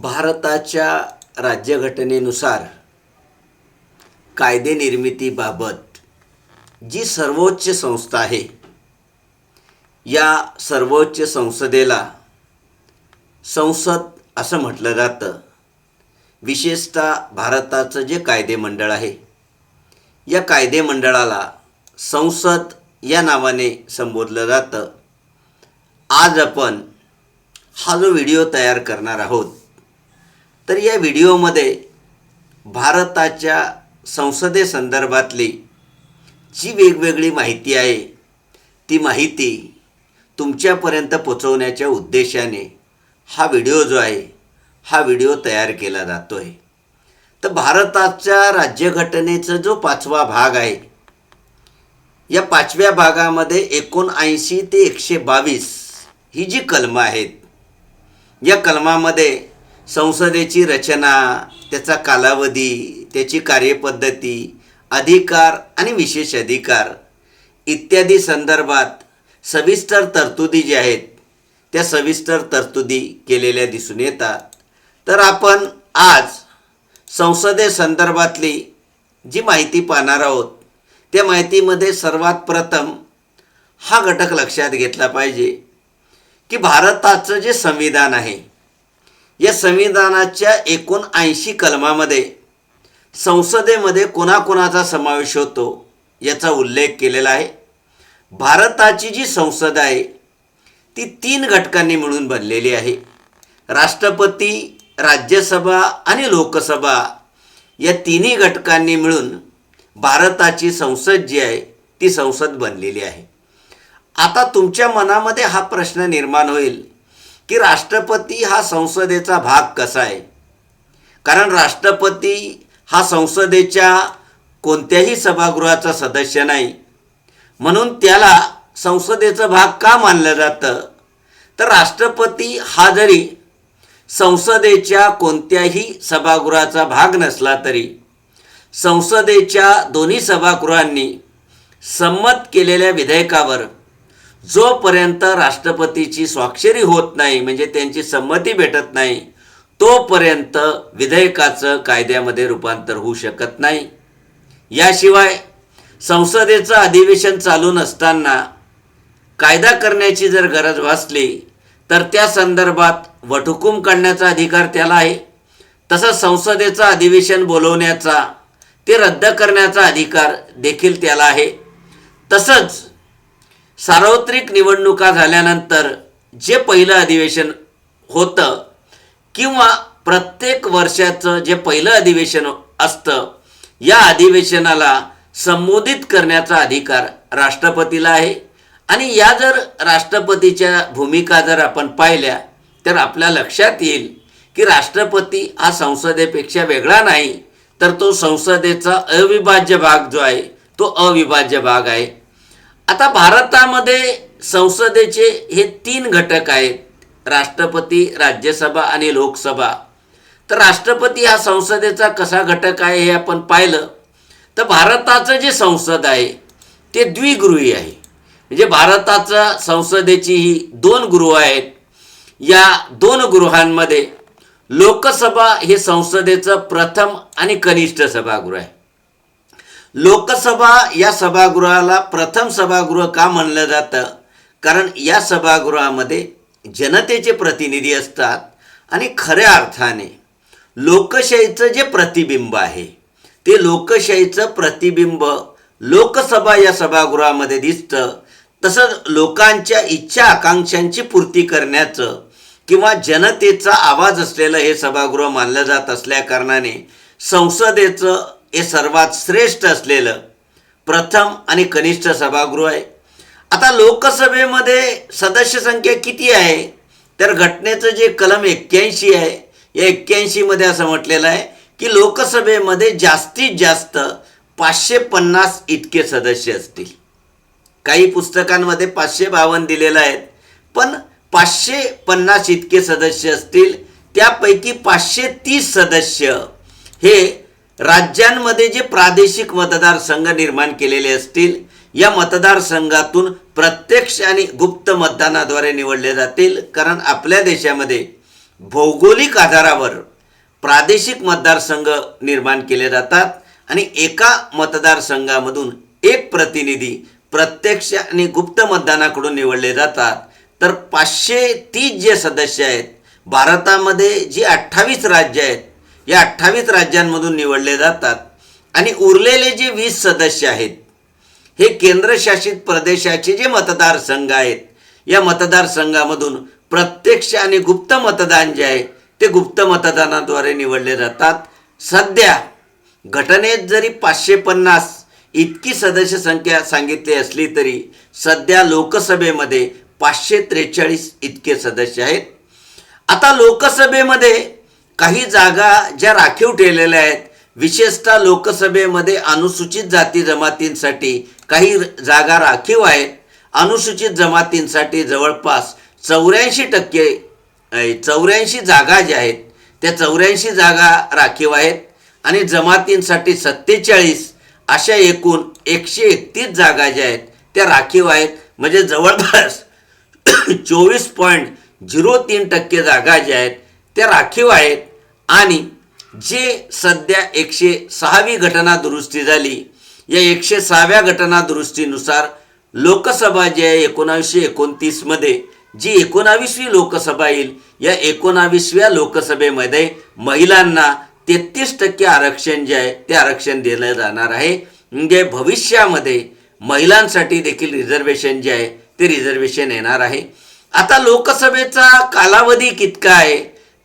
भारताच्या राज्यघटनेनुसार कायदे निर्मितीबाबत जी सर्वोच्च संस्था आहे या सर्वोच्च संसदेला संसद असं म्हटलं जातं. विशेषतः भारताचं जे कायदेमंडळ आहे या कायदेमंडळाला संसद या नावाने संबोधलं जातं. आज आपण हा जो व्हिडिओ तयार करणार आहोत तर या व्हिडिओमध्ये भारताच्या संसदेसंदर्भातली जी वेगवेगळी माहिती आहे ती माहिती तुमच्यापर्यंत पोचवण्याच्या उद्देशाने हा व्हिडिओ जो आहे हा व्हिडिओ तयार केला जातो आहे तर भारताच्या राज्यघटनेचा जो पाचवा भाग आहे या पाचव्या भागामध्ये एकोणऐंशी ते एकशे बावीस ही जी कलमं आहेत या कलमामध्ये संसदेची रचना त्याचा कालावधी त्याची कार्यपद्धती अधिकार आणि विशेष अधिकार इत्यादी संदर्भात सविस्तर तरतुदी ज्या आहेत त्या सविस्तर तरतुदी केलेल्या दिसून येतात. तर आपण आज संसदेसंदर्भातली जी माहिती पाहणार आहोत त्या माहितीमध्ये सर्वात प्रथम हा घटक लक्षात घेतला पाहिजे की भारताचं जे संविधान आहे या संविधानाच्या एकूण ऐंशी कलमामध्ये संसदेमध्ये कोणाकोणाचा समावेश होतो याचा उल्लेख केलेला आहे. भारताची जी संसद आहे ती तीन घटकांनी मिळून बनलेली आहे. राष्ट्रपती राज्यसभा आणि लोकसभा या तिन्ही घटकांनी मिळून भारताची संसद जी आहे ती संसद बनलेली आहे. आता तुमच्या मनामध्ये हा प्रश्न निर्माण होईल. की राष्ट्रपती हा संसदेचा भाग कसा आहे? कारण राष्ट्रपती हा संसदेच्या कोणत्याही सभागृहाचा सदस्य नाही. म्हणून त्याला संसदेचा भाग का मानलं जातं? तर राष्ट्रपती हा जरी संसदेच्या कोणत्याही सभागृहाचा भाग नसला तरी संसदेच्या दोन्ही सभागृहांनी संमत केलेल्या विधेयकावर जोपर्यंत राष्ट्रपतीची स्वाक्षरी होत नाही म्हणजे त्यांची संमती भेटत नाही तोपर्यंत विधेयकाचं कायद्यामध्ये रूपांतर होऊ शकत नाही. याशिवाय संसदेचं अधिवेशन चालू नसताना कायदा करण्याची जर गरज भासली तर त्या संदर्भात वटहुकूम काढण्याचा अधिकार त्याला आहे. तसंच संसदेचं अधिवेशन बोलवण्याचा ते रद्द करण्याचा अधिकार देखील त्याला आहे. तसंच सार्वत्रिक निवडणुका झाल्यानंतर जे पहिलं अधिवेशन होतं किंवा प्रत्येक वर्षाचं जे पहिलं अधिवेशन असतं या अधिवेशनाला संबोधित करण्याचा अधिकार राष्ट्रपतीला आहे. आणि या जर राष्ट्रपतीच्या भूमिका जर आपण पाहिल्या तर आपल्या लक्षात येईल की राष्ट्रपती हा संसदेपेक्षा वेगळा नाही तर तो संसदेचा अविभाज्य भाग जो आहे तो अविभाज्य भाग आहे. आता भारतामध्ये संसदेचे हे तीन घटक आहेत. राष्ट्रपती राज्यसभा आणि लोकसभा. तर राष्ट्रपती हा संसदेचा कसा घटक आहे हे आपण पाहिलं. तर भारताचं जे संसद आहे ते द्विगृही आहे. म्हणजे भारताचं संसदेची ही दोन गृह आहेत. या दोन गृहांमध्ये लोकसभा हे संसदेचं प्रथम आणि कनिष्ठ सभागृह आहे. लोकसभा या सभागृहाला प्रथम सभागृह का म्हणलं जातं? कारण या सभागृहामध्ये जनतेचे प्रतिनिधी असतात आणि खऱ्या अर्थाने लोकशाहीचं जे प्रतिबिंब आहे ते लोकशाहीचं प्रतिबिंब लोकसभा या सभागृहामध्ये दिसतं. तसंच लोकांच्या इच्छा आकांक्षांची पूर्ती करण्याचं किंवा जनतेचा आवाज असलेलं हे सभागृह मानलं जात असल्या कारणाने संसदेचं हे सर्वात श्रेष्ठ असलेलं प्रथम आणि कनिष्ठ सभागृह आहे. आता लोकसभेमध्ये सदस्य संख्या किती आहे? तर घटनेचं जे कलम एक्क्याऐंशी आहे या एक्क्याऐंशीमध्ये असं म्हटलेलं आहे की लोकसभेमध्ये जास्तीत जास्त पाचशे पन्नास इतके सदस्य असतील. काही पुस्तकांमध्ये पाचशे बावन्न दिलेलं आहेत पण पाचशे पन्नास इतके सदस्य असतील त्यापैकी पाचशे तीस सदस्य हे राज्यांमध्ये जे प्रादेशिक मतदारसंघ निर्माण केलेले असतील या मतदारसंघातून प्रत्यक्ष आणि गुप्त मतदानाद्वारे निवडले जातील. कारण आपल्या देशामध्ये भौगोलिक आधारावर प्रादेशिक मतदारसंघ निर्माण केले जातात आणि एका मतदारसंघामधून एक प्रतिनिधी प्रत्यक्ष आणि गुप्त मतदानाकडून निवडले जातात. तर पाचशे तीस जे सदस्य आहेत भारतामध्ये जी अठ्ठावीस राज्य आहेत या अठ्ठावीस राज्यांमधून निवडले जातात. आणि उरलेले जे वीस सदस्य आहेत हे केंद्रशासित प्रदेशाचे जे मतदारसंघ आहेत या मतदारसंघामधून प्रत्यक्ष आणि गुप्त मतदान जे आहे ते गुप्त मतदानाद्वारे निवडले जातात. सध्या घटनेत जरी पाचशे पन्नास इतकी सदस्य संख्या सांगितली असली तरी सध्या लोकसभेमध्ये पाचशे त्रेचाळीस इतके सदस्य आहेत. आता लोकसभेमध्ये काही जागा ज्या राखीव ठेवलेल्या आहेत विशेषतः लोकसभेमध्ये अनुसूचित जाती जमातींसाठी काही जागा राखीव आहेत. अनुसूचित जमातींसाठी जवळपास चौऱ्याऐंशी टक्के चौऱ्याऐंशी जागा ज्या आहेत त्या चौऱ्याऐंशी जागा राखीव आहेत. आणि जमातींसाठी सत्तेचाळीस अशा एकूण एकशे एकतीस जागा ज्या आहेत त्या राखीव आहेत. म्हणजे जवळपास चोवीस पॉईंट झिरो तीन टक्के जागा ज्या आहेत त्या राखीव आहेत. आणि जे सध्या एकशे सहावी घटना दुरुस्ती झाली या एकशे सहाव्या घटना दुरुस्तीनुसार लोकसभा जी आहे एकोणावीसशे एकोणतीसमध्ये जी एकोणावीसवी लोकसभा येईल या एकोणावीसव्या लोकसभेमध्ये महिलांना तेहतीस टक्के आरक्षण जे आहे ते आरक्षण दिलं जाणार आहे. म्हणजे भविष्यामध्ये महिलांसाठी देखील रिझर्वेशन जे आहे ते रिझर्वेशन येणार आहे. आता लोकसभेचा कालावधी कितका आहे?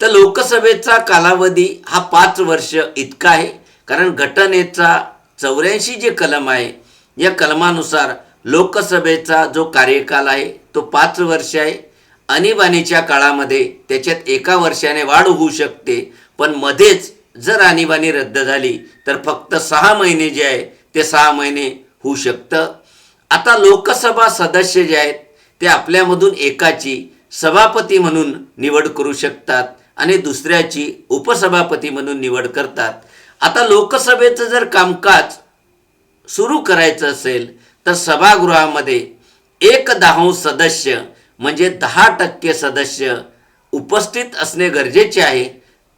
तर लोकसभेचा कालावधी हा पाच वर्ष इतका आहे. कारण घटनेचा चौऱ्याऐंशी जे कलम आहे या कलमानुसार लोकसभेचा जो कार्यकाल आहे तो पाच वर्ष आहे. आणीबाणीच्या काळामध्ये त्याच्यात एका वर्षाने वाढ होऊ शकते. पण मध्येच जर आणीबाणी रद्द झाली तर फक्त सहा महिने जे आहे ते सहा महिने होऊ शकतं. आता लोकसभा सदस्य जे आहेत ते आपल्यामधून एकाची सभापती म्हणून निवड करू शकतात. आणि दुसऱ्याची उपसभापती म्हणून निवड करतात. आता लोकसभेचं जर कामकाज सुरू करायचं असेल तर सभागृहामध्ये एक दहाऊ सदस्य म्हणजे दहा टक्के सदस्य उपस्थित असणे गरजेचे आहे.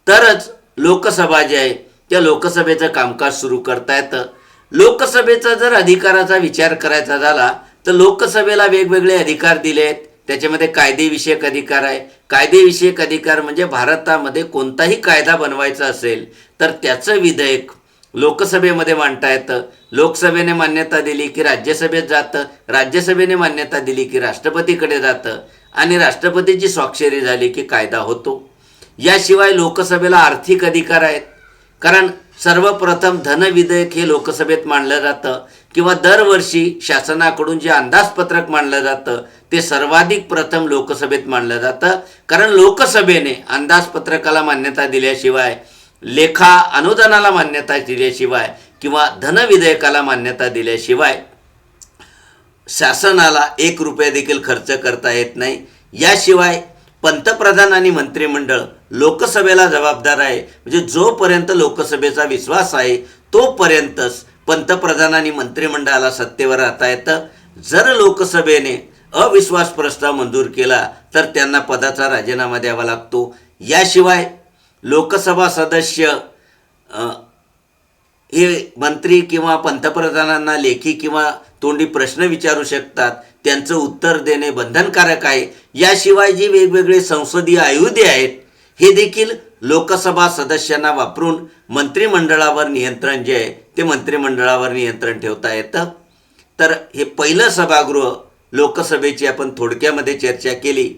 तरच लोकसभा जे आहे त्या लोकसभेचं कामकाज सुरू करता येतं. लोकसभेचा जर अधिकाराचा विचार करायचा झाला तर लोकसभेला वेगवेगळे अधिकार दिले आहेत त्याच्यामध्ये कायदेविषयक अधिकार आहे. कायदेविषयक अधिकार म्हणजे भारतामध्ये कोणताही कायदा बनवायचा असेल तर त्याचं विधेयक लोकसभेमध्ये मांडता येतं. लोकसभेने मान्यता दिली की राज्यसभेत जातं राज्यसभेने मान्यता दिली की राष्ट्रपतीकडे जातं आणि राष्ट्रपतीची स्वाक्षरी झाली की कायदा होतो. याशिवाय लोकसभेला आर्थिक अधिकार आहेत. कारण सर्वप्रथम धन विधेयक हे लोकसभेत मांडलं जातं किंवा दरवर्षी शासनाकडून जे अंदाजपत्रक मांडलं जातं ते सर्वाधिक प्रथम लोकसभेत मांडलं जातं. कारण लोकसभेने अंदाजपत्रकाला मान्यता दिल्याशिवाय लेखा अनुदानाला मान्यता दिल्याशिवाय किंवा धन विधेयकाला मान्यता दिल्याशिवाय शासनाला एक रुपया देखील खर्च करता येत नाही. याशिवाय पंतप्रधान आणि मंत्रिमंडळ लोकसभेला जबाबदार आहे. म्हणजे जोपर्यंत लोकसभेचा विश्वास आहे तोपर्यंतच पंतप्रधान आणि मंत्रिमंडळाला सत्तेवर राहता येतं. जर लोकसभेने अविश्वास प्रस्ताव मंजूर केला तर त्यांना पदाचा राजीनामा द्यावा लागतो. याशिवाय लोकसभा सदस्य हे मंत्री किंवा पंतप्रधानांना लेखी किंवा तोंडी प्रश्न विचारू शकतात त्यांचं उत्तर देणे बंधनकारक आहे. याशिवाय जे वेगवेगळे संसदीय आयुधे आहेत हे देखील लोकसभा सदस्यांना वापरून मंत्रिमंडळावर नियंत्रण जे आहे ते मंत्रिमंडळावर नियंत्रण ठेवता येतं. तर हे पहिलं सभागृह लोकसभेची आपण थोडक्यामध्ये चर्चा केली.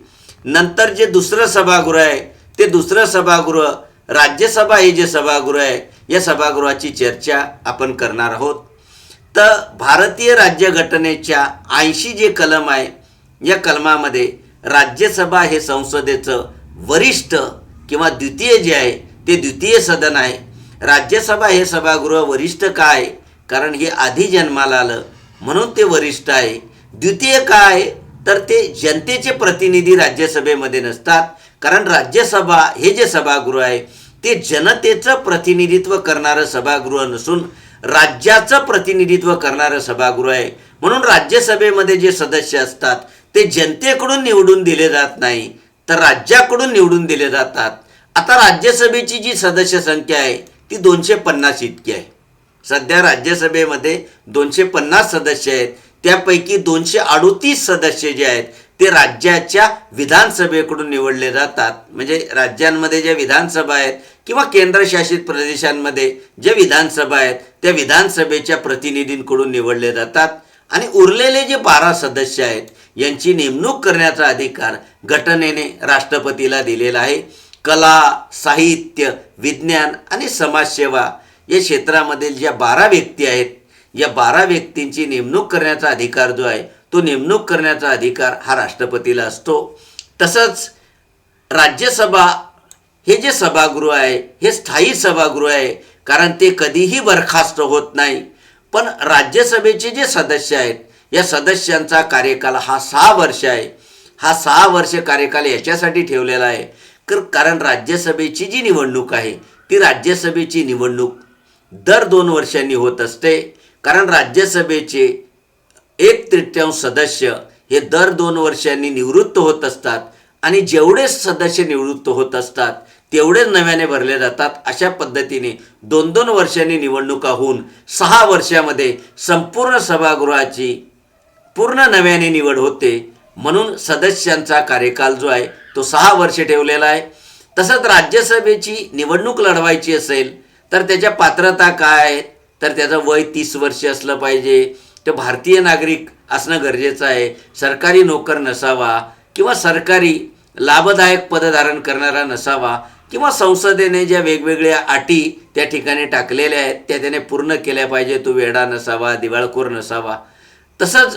नंतर जे दुसरं सभागृह आहे ते दुसरं सभागृह राज्यसभा हे जे सभागृह आहे या सभागृहाची चर्चा आपण करणार आहोत. तर भारतीय राज्यघटनेच्या ऐंशी जे कलम आहे या कलमामध्ये राज्यसभा हे संसदेचं वरिष्ठ किंवा द्वितीय जे आहे ते द्वितीय सदन आहे. राज्यसभा हे सभागृह वरिष्ठ काय आहे? कारण हे आधी जन्माला आलं. म्हणून ते वरिष्ठ आहे. द्वितीय काय आहे? तर ते जनतेचे प्रतिनिधी राज्यसभेमध्ये नसतात. कारण राज्यसभा हे जे सभागृह आहे ते जनतेचं प्रतिनिधित्व करणारं सभागृह नसून राज्याचं प्रतिनिधित्व करणारं सभागृह आहे. म्हणून राज्यसभेमध्ये जे सदस्य असतात ते जनतेकडून निवडून दिले जात नाही तर राज्याकडून निवडून दिले जातात. आता राज्यसभेची जी सदस्य संख्या आहे ती दोनशे पन्नास इतकी आहे. सध्या राज्यसभेमध्ये दोनशे पन्नास सदस्य आहेत त्यापैकी दोनशे अडोतीस सदस्य जे आहेत ते राज्याच्या विधानसभेकडून निवडले जातात. म्हणजे राज्यांमध्ये ज्या विधानसभा आहेत किंवा केंद्रशासित प्रदेशांमध्ये ज्या विधानसभा आहेत त्या विधानसभेच्या प्रतिनिधींकडून निवडले जातात. आणि उरलेले जे बारा सदस्य आहेत यांची नेमणूक करण्याचा अधिकार घटनेने राष्ट्रपतीला दिलेला आहे. कला साहित्य विज्ञान आणि समाजसेवा या क्षेत्रामधील ज्या बारा व्यक्ती आहेत या बारा व्यक्तींची नेमणूक करण्याचा अधिकार जो आहे तो नेमणूक करण्याचा अधिकार हा राष्ट्रपतीला असतो. तसंच राज्यसभा हे जे सभागृह आहे हे स्थायी सभागृह आहे कारण ते कधीही बरखास्त होत नाही. पण राज्यसभेचे जे सदस्य आहेत या सदस्यांचा कार्यकाल हा सहा वर्ष आहे. हा सहा वर्ष कार्यकाल याच्यासाठी ठेवलेला आहे. तर कारण राज्यसभेची जी निवडणूक आहे ती राज्यसभेची निवडणूक दर दोन वर्षांनी होत असते. कारण राज्यसभेचे एक तृतीयांश सदस्य हे दर दोन वर्षांनी निवृत्त होत असतात आणि जेवढे सदस्य निवृत्त होत असतात तेवढेच नव्याने भरले जातात. अशा पद्धतीने दोन दोन वर्षांनी निवडणुका होऊन सहा वर्षामध्ये संपूर्ण सभागृहाची पूर्ण नव्याने निवड होते. म्हणून सदस्यांचा कार्यकाल जो आहे तो सहा वर्ष ठेवलेला आहे. तसंच राज्यसभेची निवडणूक लढवायची असेल तर त्याच्या पात्रता काय आहेत? तर त्याचं वय तीस वर्ष असलं पाहिजे. तर भारतीय नागरिक असणं गरजेचं आहे. सरकारी नोकर नसावा किंवा सरकारी लाभदायक पदधारण करणारा नसावा किंवा संसदेने ज्या वेगवेगळ्या अटी त्या ठिकाणी टाकलेल्या आहेत त्या त्याने पूर्ण केल्या पाहिजे तो वेडा नसावा दिवाळखोर नसावा. तसंच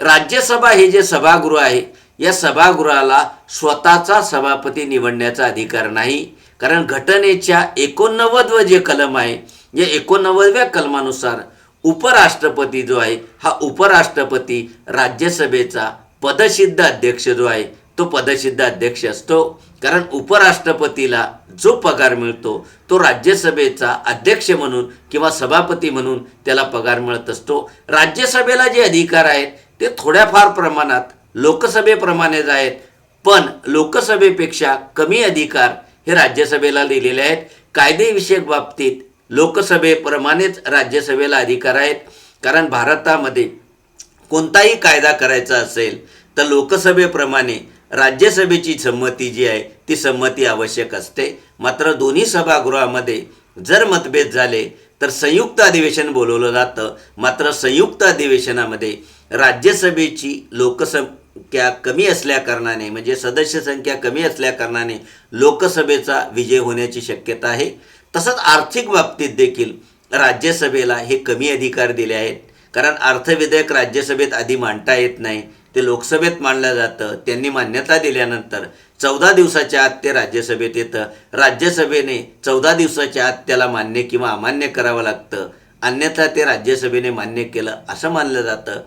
राज्यसभा हे जे सभागृह आहे या सभागृहाला स्वतःचा सभापती निवडण्याचा अधिकार नाही. कारण घटनेच्या एकोणनव्वदवं जे कलम आहे या एकोणनव्वदव्या कलमानुसार उपराष्ट्रपती जो आहे हा उपराष्ट्रपती राज्यसभेचा पदसिद्ध अध्यक्ष जो आहे तो पदसिद्ध अध्यक्ष असतो. कारण उपराष्ट्रपतीला जो पगार मिळतो तो राज्यसभेचा अध्यक्ष म्हणून किंवा सभापती म्हणून त्याला पगार मिळत असतो. राज्यसभेला जे अधिकार आहेत ते थोड्याफार प्रमाणात लोकसभेप्रमाणेच आहेत पण लोकसभेपेक्षा कमी अधिकार हे राज्यसभेला दिलेले आहेत. कायदेविषयक बाबतीत लोकसभेप्रमाणेच राज्यसभेला अधिकार आहेत. कारण भारतामध्ये कोणताही कायदा करायचा असेल तर लोकसभेप्रमाणे राज्यसभेची संमती जी आहे ती संमती आवश्यक असते. मात्र दोन्ही सभागृहामध्ये जर मतभेद झाले तर संयुक्त अधिवेशन बोलवलं जातं. मात्र संयुक्त अधिवेशनामध्ये राज्यसभेची लोकसंख्या कमी असल्याकारणाने म्हणजे सदस्य संख्या कमी असल्याकारणाने लोकसभेचा विजय होण्याची शक्यता आहे. तसंच आर्थिक बाबतीत देखील राज्यसभेला हे कमी अधिकार दिले आहेत. कारण अर्थविधेयक राज्यसभेत आधी मांडता येत नाही ते लोकसभेत मांडलं जातं. त्यांनी मान्यता दिल्यानंतर चौदा दिवसाच्या आत ते राज्यसभेत येतं. राज्यसभेने चौदा दिवसाच्या आत त्याला मान्य किंवा अमान्य करावं लागतं. अन्यथा ते राज्यसभेने मान्य केलं असं मानलं जातं.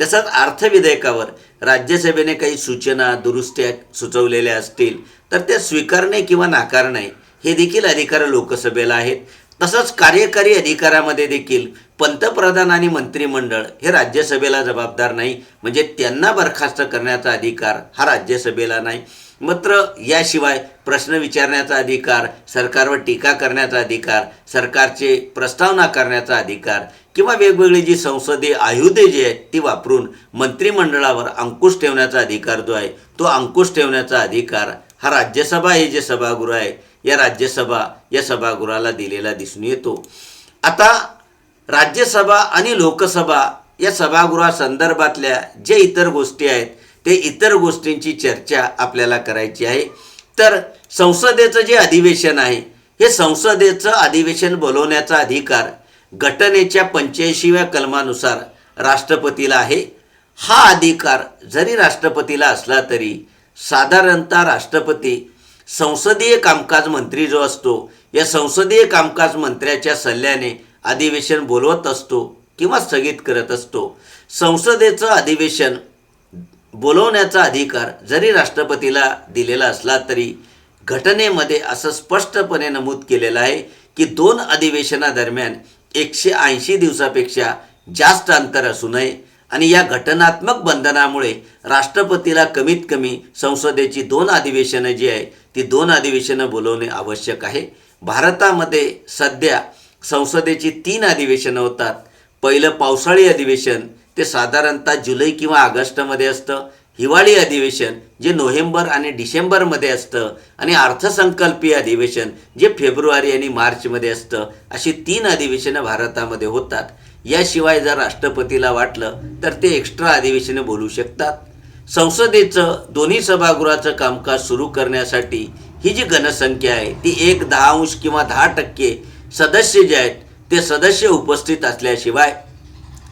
तसंच अर्थविधेयकावर राज्यसभेने काही सूचना दुरुस्त्या सुचवलेल्या असतील तर त्या स्वीकारणे किंवा नाकारणे हे देखील अधिकार लोकसभेला आहेत. तसंच कार्यकारी अधिकारामध्ये देखील पंतप्रधान आणि मंत्रिमंडळ हे राज्यसभेला जबाबदार नाही. म्हणजे त्यांना बरखास्त करण्याचा अधिकार हा राज्यसभेला नाही. मात्र याशिवाय प्रश्न विचारण्याचा अधिकार सरकारवर टीका करण्याचा अधिकार सरकारचे प्रस्तावना करण्याचा अधिकार किंवा वेगवेगळी जी संसदीय आयुधे जी आहेत ती वापरून मंत्रिमंडळावर अंकुश ठेवण्याचा अधिकार जो आहे तो अंकुश ठेवण्याचा अधिकार हा राज्यसभा हे जे सभागृह आहे या राज्यसभा या सभागृहाला दिलेला दिसून येतो. आता राज्यसभा आणि लोकसभा या सभागृहासंदर्भातल्या जे इतर गोष्टी आहेत ते इतर गोष्टींची चर्चा आपल्याला करायची आहे. तर संसदेचं जे अधिवेशन आहे हे संसदेचं अधिवेशन बोलवण्याचा अधिकार घटनेच्या पंच्याऐंशीव्या कलमानुसार राष्ट्रपतीला आहे. हा अधिकार जरी राष्ट्रपतीला असला तरी साधारणतः राष्ट्रपती संसदीय कामकाज मंत्री जो असतो या संसदीय कामकाज मंत्र्याच्या सल्ल्याने अधिवेशन बोलवत असतो किंवा स्थगित करत असतो. संसदेचं अधिवेशन बोलवण्याचा अधिकार जरी राष्ट्रपतीला दिलेला असला तरी घटनेमध्ये असं स्पष्टपणे नमूद केलेलं आहे की दोन अधिवेशनादरम्यान एकशे ऐंशी दिवसापेक्षा जास्त अंतर असू नये. आणि या घटनात्मक बंधनामुळे राष्ट्रपतीला कमीत कमी संसदेची दोन अधिवेशनं जी आहे ती दोन अधिवेशनं बोलवणे आवश्यक आहे. भारतामध्ये सध्या संसदेची तीन अधिवेशनं होतात. पहिलं पावसाळी अधिवेशन ते साधारणतः जुलै किंवा ऑगस्टमध्ये असतं. हिवाळी अधिवेशन जे नोव्हेंबर आणि डिसेंबरमध्ये असतं. आणि अर्थसंकल्पीय अधिवेशन जे फेब्रुवारी आणि मार्चमध्ये असतं. अशी तीन अधिवेशनं भारतामध्ये होतात. याशिवाय जर राष्ट्रपतीला वाटलं तर ते एक्स्ट्रा अधिवेशनं बोलू शकतात. संसदेचं दोन्ही सभागृहाचं कामकाज सुरू करण्यासाठी ही जी घनसंख्या आहे ती एक दहा अंश किंवा दहा टक्के सदस्य जे आहेत ते सदस्य उपस्थित असल्याशिवाय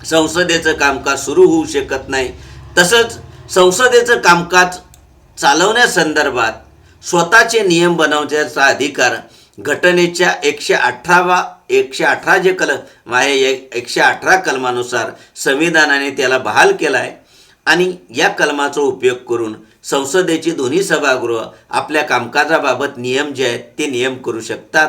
संसदेचं कामकाज सुरू होऊ शकत नाही. तसंच संसदेचं कामकाज चालवण्यासंदर्भात स्वतःचे नियम बनवण्याचा अधिकार घटनेच्या एकशे अठरावा एकशे अठरा जे कलम आहे एक- एकशे अठरा कलमानुसार संविधानाने त्याला बहाल केला आहे आणि या कलमाचा उपयोग करून संसदेची दोन्ही सभागृह आपल्या कामकाजाबाबत नियम जे आहेत ते नियम करू शकतात.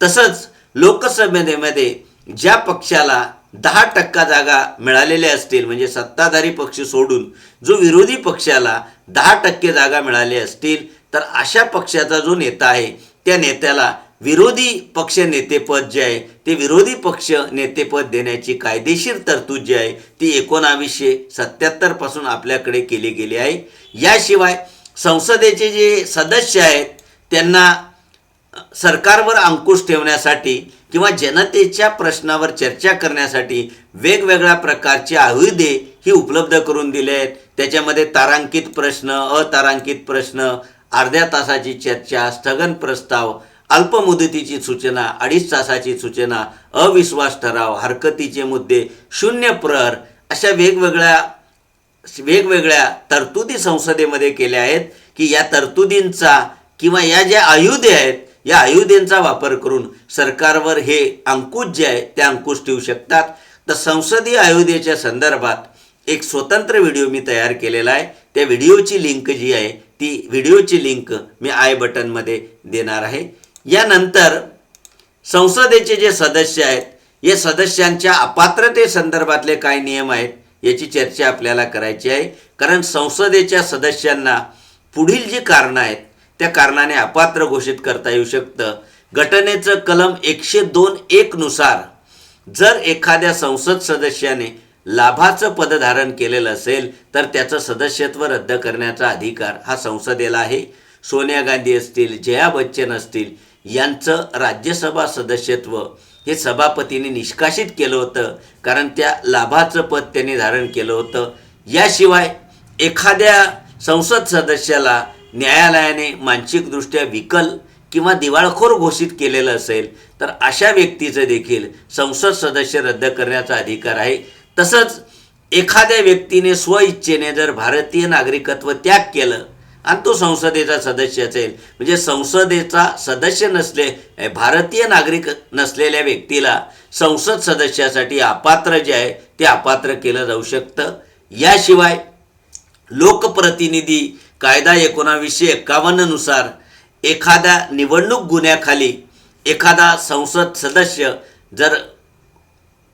तसंच लोकसभेमध्ये ज्या पक्षाला दहा टक्का जागा मिळालेल्या असतील म्हणजे सत्ताधारी पक्ष सोडून जो विरोधी पक्षाला दहा टक्के जागा मिळाल्या असतील तर अशा पक्षाचा जो नेता आहे त्या नेत्याला विरोधी पक्ष नेतेपद जे आहे ते विरोधी पक्ष नेतेपद देण्याची कायदेशीर तरतूद जी आहे ती एकोणावीसशे सत्याहत्तरपासून आपल्याकडे केली गेली आहे. याशिवाय संसदेचे जे सदस्य आहेत त्यांना सरकारवर अंकुश ठेवण्यासाठी किंवा जनतेच्या प्रश्नावर चर्चा करण्यासाठी वेगवेगळ्या प्रकारची आयुधे ही उपलब्ध करून दिले आहेत. त्याच्यामध्ये तारांकित प्रश्न अतारांकित प्रश्न अर्ध्या तासाची चर्चा स्थगन प्रस्ताव अल्पमुदतीची सूचना अडीच तासाची सूचना अविश्वास ठराव हरकतीचे मुद्दे शून्य प्रहर अशा वेगवेगळ्या वेगवेगळ्या तरतुदी संसदेमध्ये केल्या आहेत की या तरतुदींचा किंवा या ज्या आयुधे आहेत या आयुधेंचा वापर करून सरकारवर हे अंकुश जे आहे ते अंकुश ठेवू शकतात. तर संसदीय आयुधेच्या संदर्भात एक स्वतंत्र व्हिडिओ मी तयार केलेला आहे. त्या व्हिडिओची लिंक जी आहे ती व्हिडिओची लिंक मी आय बटनमध्ये देणार आहे. यानंतर संसदेचे जे सदस्य आहेत या सदस्यांच्या अपात्रतेसंदर्भातले काय नियम आहेत याची चर्चा आपल्याला करायची आहे. कारण संसदेच्या सदस्यांना पुढील जी कारणं आहेत त्या कारणाने अपात्र घोषित करता येऊ शकतं. घटनेचं कलम एकशे दोन एकनुसार जर एखाद्या संसद सदस्याने लाभाचं पदधारण केलेलं असेल तर त्याचं सदस्यत्व रद्द करण्याचा अधिकार हा संसदेला आहे. सोनिया गांधी असतील जया बच्चन असतील यांचं राज्यसभा सदस्यत्व हे सभापतीने निष्कासित केलं होतं कारण त्या लाभाचं पद त्यांनी धारण केलं होतं. याशिवाय एखाद्या संसद सदस्याला न्यायालयाने मानसिकदृष्ट्या विकल किंवा दिवाळखोर घोषित केलेलं असेल तर अशा व्यक्तीचं देखील संसद सदस्य रद्द करण्याचा अधिकार आहे. तसंच एखाद्या व्यक्तीने स्वइच्छेने जर भारतीय नागरिकत्व त्याग केलं आणि तो संसदेचा सदस्य असेल. म्हणजे संसदेचा सदस्य नसले भारतीय नागरिक नसलेल्या व्यक्तीला संसद सदस्यासाठी अपात्र जे आहे ते अपात्र केलं जाऊ शकतं. याशिवाय लोकप्रतिनिधी कायदा एकोणावीसशे एक्कावन्ननुसार एखाद्या निवडणूक गुन्ह्याखाली एखादा संसद सदस्य जर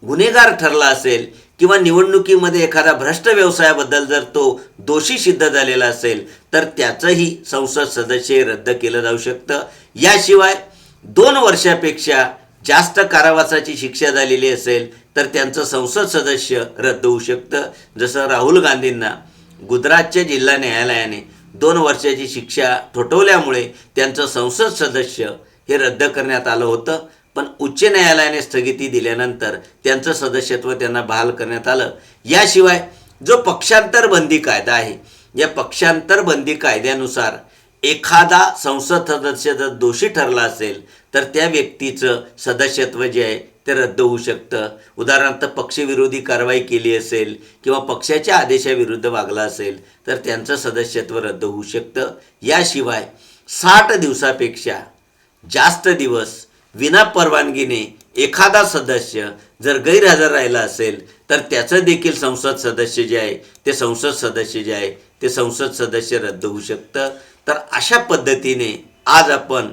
गुन्हेगार ठरला असेल किंवा निवडणुकीमध्ये एखादा भ्रष्ट व्यवसायाबद्दल जर तो दोषी सिद्ध झालेला असेल तर त्याचंही संसद सदस्य रद्द केलं जाऊ शकतं. याशिवाय दोन वर्षापेक्षा जास्त कारावासाची शिक्षा झालेली असेल तर त्यांचं संसद सदस्य रद्द होऊ शकतं. जसं राहुल गांधींना गुजरातच्या जिल्हा न्यायालयाने दोन वर्षाची शिक्षा ठोठवल्यामुळे त्यांचं संसद सदस्य हे रद्द करण्यात आलं होतं. पण उच्च न्यायालयाने स्थगिती दिल्यानंतर त्यांचं सदस्यत्व त्यांना बहाल करण्यात आलं. याशिवाय जो पक्षांतर बंदी कायदा आहे या पक्षांतर बंदी कायद्यानुसार एखादा संसद सदस्य जर दोषी ठरला असेल तर त्या व्यक्तीचं सदस्यत्व जे आहे ते रद्द होऊ शकतं. उदाहरणार्थ पक्षविरोधी कारवाई केली असेल किंवा पक्षाच्या आदेशाविरुद्ध वागला असेल तर त्यांचं सदस्यत्व रद्द होऊ शकतं. याशिवाय साठ दिवसापेक्षा जास्त दिवस विना परवानगीने एखादा सदस्य जर गैरहजर राहिला असेल तर त्याचं देखील संसद सदस्य जे आहे ते संसद सदस्य जे आहे ते संसद सदस्य रद्द होऊ शकतं. तर अशा पद्धतीने आज आपण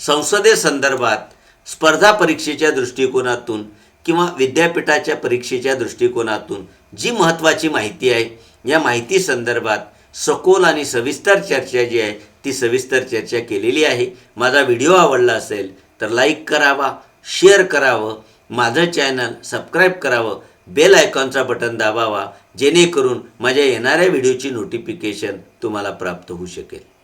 संसदेसंदर्भात स्पर्धा परीक्षेच्या दृष्टिकोनातून किंवा विद्यापीठाच्या परीक्षेच्या दृष्टिकोनातून जी महत्त्वाची माहिती आहे या माहिती संदर्भात सखोल आणि सविस्तर चर्चा जी आहे ती सविस्तर चर्चा केलेली आहे. माझा व्हिडिओ आवडला असेल तर लाईक करावा शेअर करावं माझं चॅनल सबस्क्राईब करावं बेल आयकॉनचा बटन दाबावा जेणेकरून माझ्या येणाऱ्या व्हिडिओची नोटिफिकेशन तुम्हाला प्राप्त होऊ शकेल.